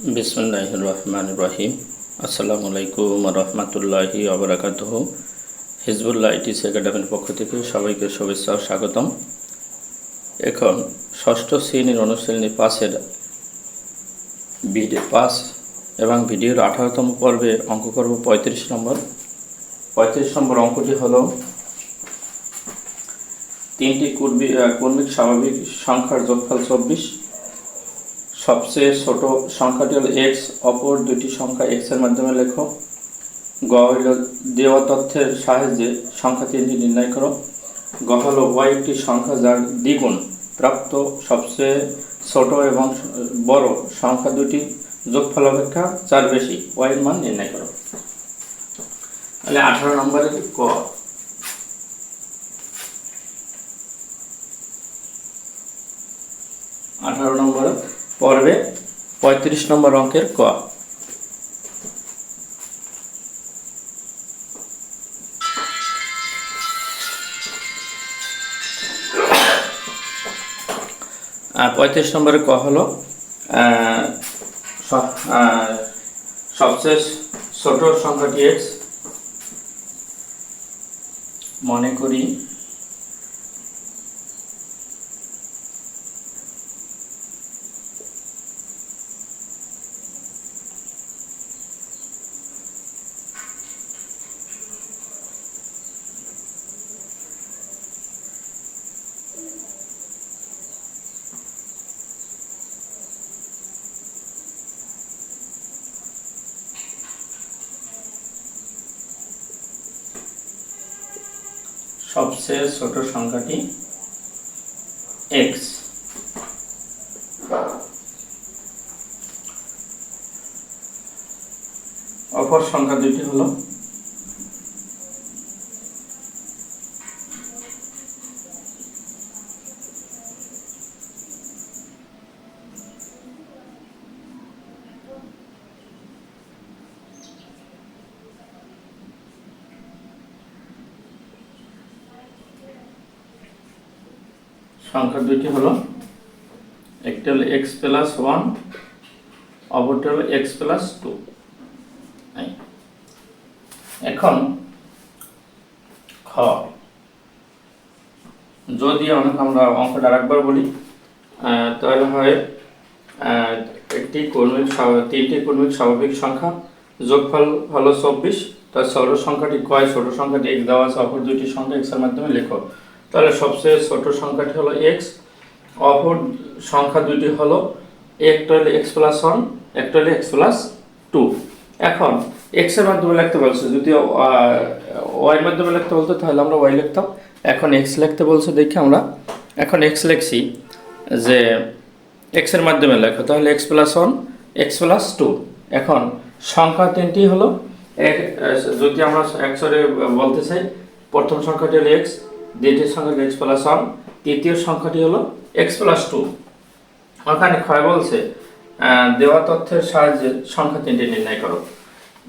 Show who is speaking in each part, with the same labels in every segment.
Speaker 1: বিসমুল্লাহ রহমান রহিম আসসালামু আলাইকুম রহমতুল্লাহি আবরাকাতহ হিজবুল্লাহ ইটিস একাডেমির পক্ষ থেকে সবাইকে শুভেচ্ছা ও স্বাগতম। এখন ষষ্ঠ শ্রেণির অনুশ্রেণী পাসের ভিডিও পাস এবং ভিডিওর আঠারোতম পর্বে অঙ্ক করব পঁয়ত্রিশ নম্বর। পঁয়ত্রিশ নম্বর অঙ্কটি হল তিনটি কর্মী কর্মিক স্বাভাবিক সংখ্যার যোগফল চব্বিশ। সবচেয়ে ছোট সংখ্যাটি হলো এক্স অপর দুটি সংখ্যা এক্সের মাধ্যমে লেখো। গ হল দেওয়া তথ্যের সাহায্যে সংখ্যা তিনটি নির্ণয় করো। গ হল ওয়াই একটি সংখ্যা যার দ্বিগুণ প্রাপ্ত সবচেয়ে ছোট এবং বড় সংখ্যা দুটি যোগফল অপেক্ষা চার বেশি ওয়াই এর মান নির্ণয় করো। তাহলে আঠারো নম্বরের ক আঠারো নম্বর পর্বে পঁয়ত্রিশ নম্বর অঙ্কের ক। পঁয়ত্রিশ নম্বরে ক হলো সবচেয়ে ছোট সংখ্যাটি মনে করি সবচেয়ে ছোট সংখ্যাটি এক্স অপর সংখ্যা দুটি হলো সংখ্যা দুটি হলো, একটি হলো এক্স প্লাস ওয়ান অপরটি হলো এক্স প্লাস টু এখন খ। যদি অনেক আমরা অঙ্কটা আরেকবার বলি তাহলে হয় একটি কর্মিক তিনটি কর্মিক স্বাভাবিক সংখ্যা, যোগফল হলো চব্বিশ, তার ছোট সংখ্যাটি কয়? ছোট সংখ্যাটি এক্স দেওয়া আছে, অপর দুইটি সংখ্যা এক্সের মাধ্যমে লেখো। তাহলে সবচেয়ে ছোট সংখ্যাটি হলো এক্স অপর সংখ্যা দুটি হলো একটা হলো এক্স প্লাস ওয়ান একটা হলো এক্স প্লাস টু এখন এক্সের মাধ্যমে লিখতে বলছে, যদি ওয়াই এর মাধ্যমে লিখতে বলতো, তাহলে আমরা ওয়াই লিখতাম। এখন এক্স লিখতে বলছে দেখে আমরা। এখন এক্স লিখছি যে এক্সের মাধ্যমে লেখো, তাহলে x plus one x plus two এখন সংখ্যা তিনটি হলো যদি আমরা একশোরে বলতে চাই, প্রথম সংখ্যাটি হলো এক্স দ্বিতীয় সংখ্যাটি এক্স প্লাস ওয়ান তৃতীয় সংখ্যাটি হলো এক্স প্লাস টু ওখানে ক্ষয় বলছে দেওয়া তথ্যের সাহায্যে সংখ্যা তিনটি নির্ণয় করো।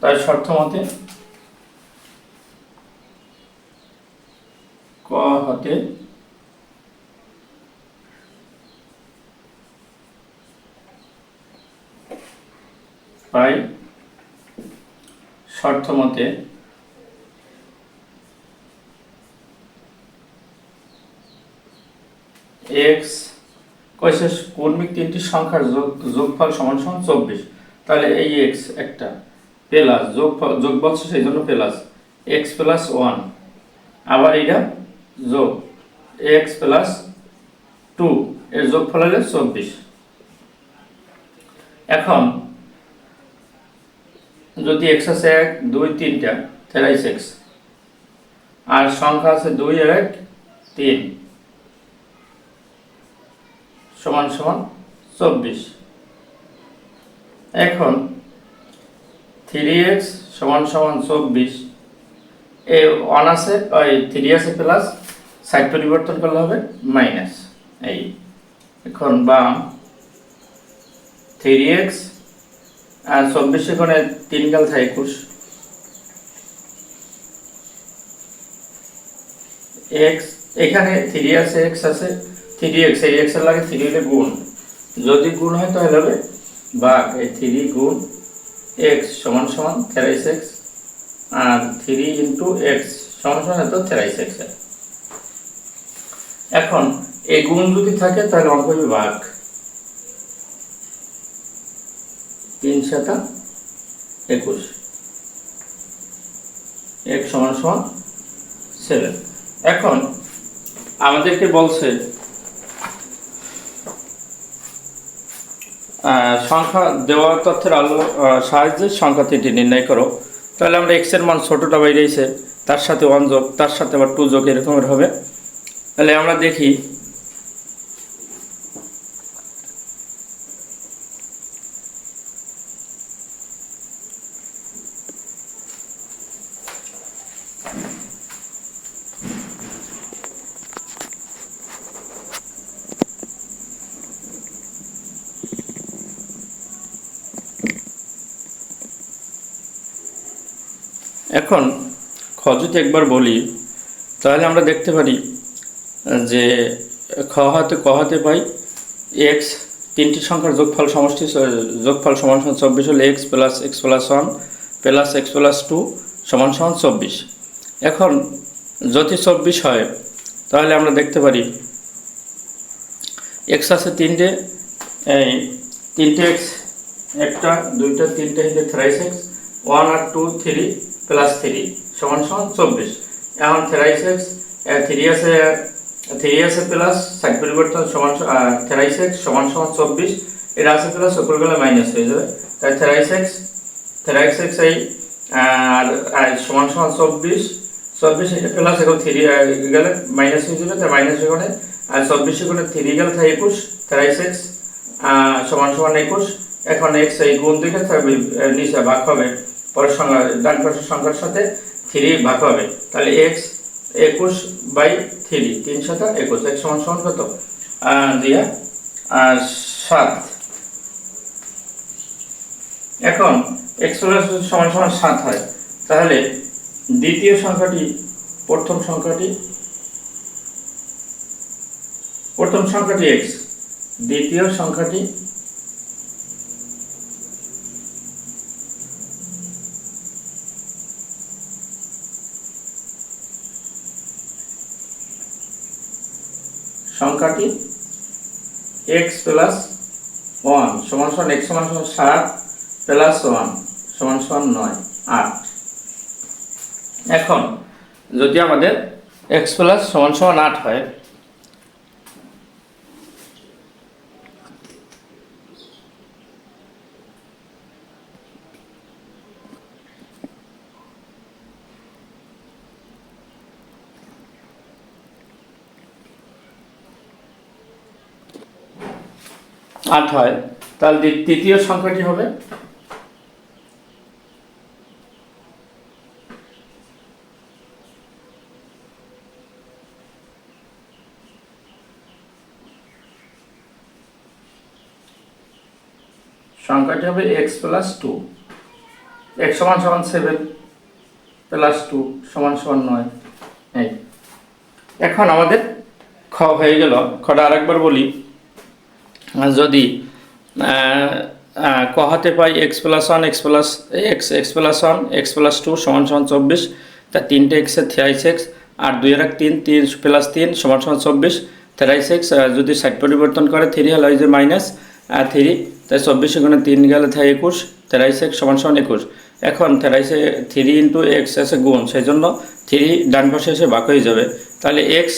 Speaker 1: তাই শর্ত মতে ক হতে পাই শর্ত মতে এক্স কইছে কর্মিক তিনটি সংখ্যার যোগ, যোগফল সমান সমান চব্বিশ? তাহলে এই এক্স একটা প্লাস যোগফল যোগ বলছে সেই জন্য প্লাস এক্স প্লাস ওয়ান আবার এটা যোগ এক্স প্লাস টু এর যোগফল হলে চব্বিশ। এখন, যদি এক্স আছে এক, দুই, তিনটা, তাহলে এক্স আর সংখ্যা আছে দুই, এক, তিন। সমান সমান চব্বিশ। এখন থ্রি এক্স সমান সমান চব্বিশ এই ওয়ান আছে, ওই থ্রি আছে প্লাস সাইড পরিবর্তন করলে হবে মাইনাস এই। এখন বাম থ্রি এক্স আর চব্বিশ এখানে তিন কাল থাকে একুশ। এক্স এখানে থ্রি আছে এক্স আছে থ্রি এক্স এই এক্সের লাগে থ্রি হলে গুণ। যদি গুণ হয় তাহলে হবে ভাগ এই থ্রি গুণ এক্স সমান সমান থেরাইস এক্স আর থ্রি ইন্টু এক্স সমান সমান এত থেরাইস এক্স এখন, এই গুণ যদি থাকে তাহলে অঙ্ক হবে ভাগ তিন সাতা একুশ। এক সমান সমান সেভেন এখন, আমাদেরকে বলছে সংখ্যা দেওয়া তথ্যের আলো সাহায্যে সংখ্যা তিনটি নির্ণয় করো। তাহলে আমরা এক্সের মান ছোটোটা বাইরেছে তার সাথে ওয়ান যোগ, তার সাথে আবার টু যোগ এরকমের হবে। তাহলে আমরা দেখি এখন খ যদি একবার বলি, তাহলে আমরা দেখতে পারি, যে খ হাতে, ক হাতে পাই এক্স তিনটি সংখ্যার যোগফল সমষ্টি যোগফল সমান সমান চব্বিশ হলে x plus x plus one plus x plus two সমান সমান চব্বিশ। এখন যদি চব্বিশ হয়, তাহলে আমরা দেখতে পারি এক্স আছে তিনটে, এই তিনটে এক্স একটা, দুইটা, তিনটে হিন্দে থ্রাইস এক্স ওয়ান আর টু থ্রি প্লাস থ্রি সমান সমান চব্বিশ। এখন থ্রাইস এক্স থ্রি আছে থ্রি আছে প্লাস সাইড পরিবর্তন সমান থ্রাইস এক্স সমান সমান চব্বিশ। এটা আছে প্লাস উপরগুলো মাইনাস হয়ে যাবে। তাই থ্রাইস এক্স থ্রাইস এক্স এই আর সমান সমান চব্বিশ। চব্বিশ এটা প্লাস এখন থ্রি গেলে মাইনাস হয়ে যাবে তাই মাইনাস এখানে আর চব্বিশ এখানে থ্রি গেলে তাই একুশ। থ্রাইস এক্স সমান সমান একুশ। এখন এক্স এই গুণ আহ, নিচে ভাগ হবে। পরের ডান সংখ্যার সাথে থ্রি ভাগ হবে। তাহলে এক্স একুশ বাই থ্রি তিন সাথে একুশ এক সমান সমান কত? দিয়া সাত। এখন এক্স প্লাস সমান সমান সাত হয়। তাহলে দ্বিতীয় সংখ্যাটি, প্রথম সংখ্যাটি প্রথম সংখ্যাটি এক্স দ্বিতীয় সংখ্যাটি সংখ্যাটি এক্স প্লাস ওয়ান সমান সমান এক্স সমান সমান সাত প্লাস ওয়ান সমান সমান নয়, আট। এখন, যদি আমাদের এক্স প্লাস সমান সমান আট হয় আট হয়, তাহলে তৃতীয় সংখ্যাটি হবে সংখ্যাটি হবে এক্স প্লাস টু এক্স সমান সমান সেভেন প্লাস টু সমান সমান নয় এই এখন আমাদের খ হয়ে গেল। খটা আরেকবার বলি। যদি ক পাই x plus one x plus x x plus one x plus two সমান সমান চব্বিশ, তা তিনটে এক্সের থ্রাইস এক্স আর দুই এক তিন তিন প্লাস তিন সমান সমান চব্বিশ থ্রাইস এক্স যদি সাইড পরিবর্তন করে থ্রি হলো যে মাইনাস আর থ্রি তাই চব্বিশ এখানে তিন গেলে থাই একুশ থ্রাইস এক্স সমান সমান একুশ। এখন থ্রাইসে থ্রি ইন্টু এক্স আছে গুণ, সেই জন্য থ্রি ডান পাশে এসে বাক হয়ে যাবে। তাহলে এক্স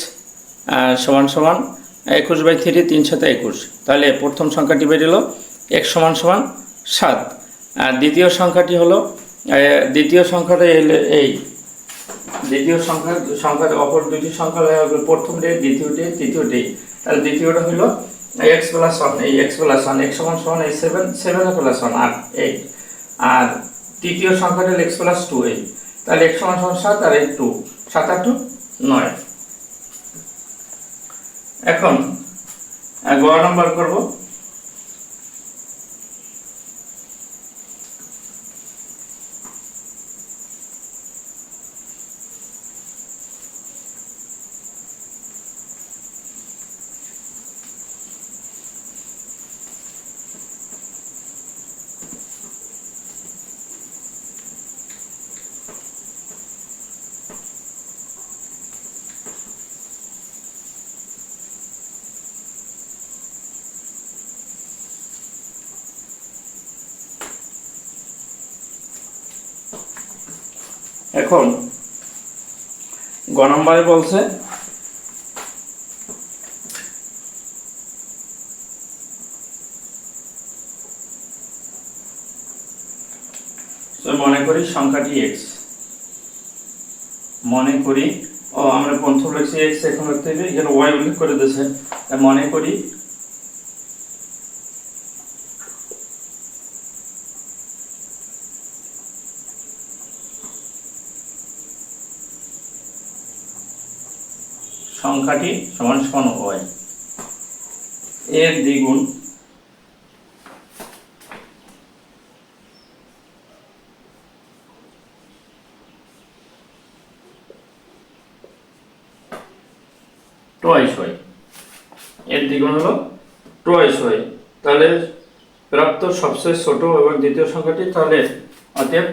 Speaker 1: সমান সমান একুশ বাই থ্রি, তিন সাথে একুশ। তাহলে প্রথম সংখ্যাটি বেরিয়েলো এক সমান সমান সাত। আর দ্বিতীয় সংখ্যাটি হলো দ্বিতীয় সংখ্যাটা এলে এই। দ্বিতীয় সংখ্যা সংখ্যার অপর দুটি সংখ্যা প্রথম ডে, দ্বিতীয় ডে, তৃতীয় ডে। তাহলে দ্বিতীয়টা হলো এক্স প্লাস ওয়ান, এই এক্স প্লাস ওয়ান, এক্স সমান সমান এই সেভেন সেভেন প্লাস ওয়ান, আট, এইট। আর তৃতীয় সংখ্যাটা হলো এক্স প্লাস টু, এই। তাহলে এক্স সমান সমান সাত আর এই টু, সাত আর টু, নয়। এখন আহ, গ নম্বর করব। এখন গ নম্বরে বলছে মনে করি সংখ্যাটি এক্স মনে করি, ও আমরা প্রথম লিখছি এক্স এখন লিখতে হবে, এখানে ওয়াই উল্লেখ করে দিয়েছে। মনে করি সংখ্যাটি সমান সমান ওয়াই এর দ্বিগুণ। টোয়াইস হয়। এর দ্বিগুণ হলো টোয়াইস হয়। তাহলে প্রাপ্ত সবচেয়ে ছোট এবং দ্বিতীয় সংখ্যাটি তাহলে অতএব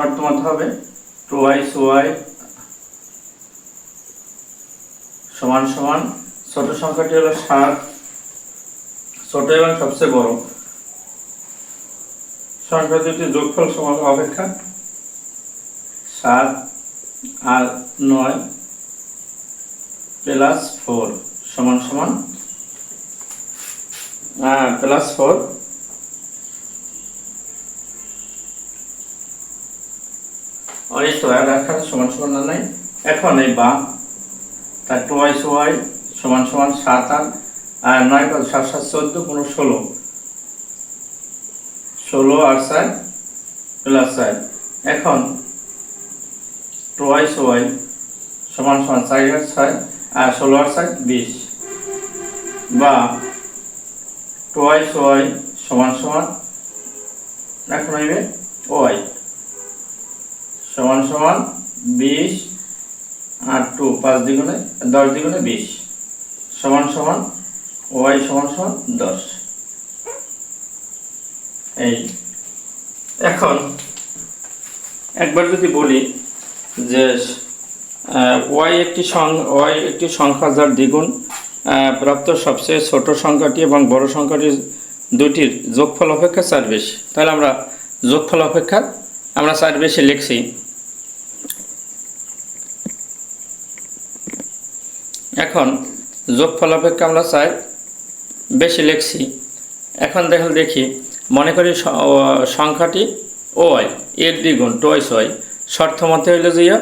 Speaker 1: শর্ত মতো হবে। টোয়াইস ওয়াই সমান সমান ছোট সংখ্যাটি হলো সাত। ছোট এবং সবচেয়ে বড়। সংখ্যা দুটি যোগফল সমান অপেক্ষা। সাত আর নয় প্লাস ফোর সমান সমান প্লাস ফোর অনেক তো আর এখানে সমান সমান না নাই। এখন এই বা তার টোয়াইস ওয়াই সমান সমান সাত আট, আর নয় কত সাত সাত, চোদ্দ কোনো ষোলো। ষোলো আর চার প্লাস চার। এখন টোয়াইস ওয়াই সমান সমান চার আর ছয় আর ষোলো আর চার, বিশ। বা টোয়াইস ওয়াই সমান সমান, এখন হইবে ওয়াই সমান সমান বিশ আর টু, পাঁচ দ্বিগুণে, দশ দ্বিগুণে বিশ। সমান সমান ওয়াই সমান সমান দশ। এই, এখন একবার যদি বলি যে ওয়াই একটি ওয়াই একটি সংখ্যা যার দ্বিগুণ প্রাপ্ত সবচেয়ে ছোট সংখ্যাটি এবং বড় সংখ্যাটি দুটির যোগফল অপেক্ষা চার বেশি। তাহলে আমরা যোগফল অপেক্ষা আমরা চার বেশি লিখছি। এখন যোগফল অপেক্ষা আমরা চাই বেশি লিখছি। এখন দেখো দেখি মনে করি স- ও, সংখ্যাটি ওয়াই এর দ্বিগুণ টোয়াইস ওয়াই। শর্ত মতে হইল যে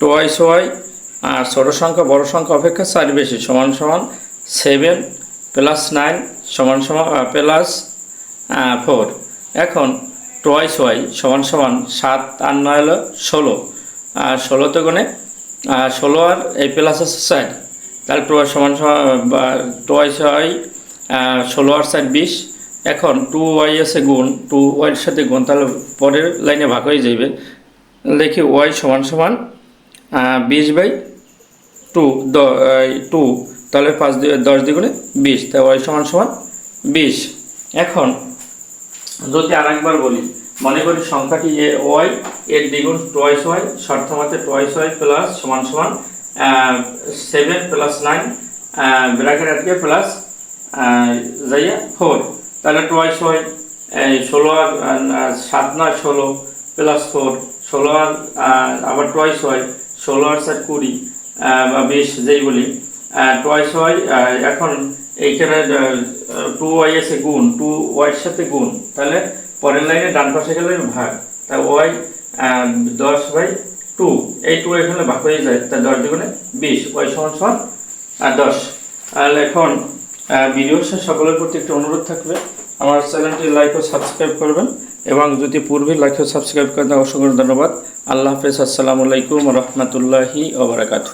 Speaker 1: টোয়াইস ওয়াই আর ছোট সংখ্যা বড় সংখ্যা অপেক্ষা চার বেশি সমান সমান সেভেন প্লাস নাইন সমান সমান প্লাস ফোর এখন টোয়াইস ওয়াই সমান সমান সাত আর নয় হলো ষোলো। আর ষোলোতে গুণে ষোলো আর এই প্লাস আছে চার। তাহলে টু আর সমান সমান, বা টোয়াইস ওয়াই ষোলো আর চার বিশ। এখন টু ওয়াই আছে গুণ টু ওয়াইয়ের সাথে গুণ, তাহলে পরের লাইনে ভাগ হয়ে যাবে দেখি ওয়াই সমান সমান বিশ বাই টু টু, তাহলে পাঁচ দশ দ্বিগুণে বিশ তাই ওয়াই সমান সমান বিশ। এখন যদি আরেকবার বলি, মনে করি সংখ্যাটি এ ওয়াই, এর দ্বিগুণ টোয়াইস ওয়াই শর্ত মতে টোয়াইস ওয়াই প্লাস সমান সমান সেভেন প্লাস নাইন ব্র্যাকেট আটকে প্লাস যাইয়া ফোর তাহলে টোয়াইস এই ষোলো আর সাত নয় ষোলো প্লাস ফোর ষোলো আর আবার টোয়াইস ওয়াই ষোলো আর চার কুড়ি বা বিশ, যেই বলি। টোয়াইস ওয়াই এখন এইখানে টু ওয়াই আছে গুণ টু ওয়াইয়ের সাথে গুণ। তাহলে পরের লাইনে ডান পাশে গেলে ভাগ। তা ওয়াই দশ বাই টু, এই টু এখানে ভাগ হয়ে যায় তার দশ দ্বিগুণে বিশ, ওয়াই সমান সমান আর দশ। আর এখন ভিডিও শেষ সকলের প্রতি একটি অনুরোধ থাকবে, আমার চ্যানেলটি লাইক ও সাবস্ক্রাইব করবেন, এবং যদি পূর্বে লাইক ও সাবস্ক্রাইব করেন, অসংখ্য ধন্যবাদ। আল্লাহ হাফেজ, আসসালামু আলাইকুম রহমতুল্লাহি ওবরাকাতু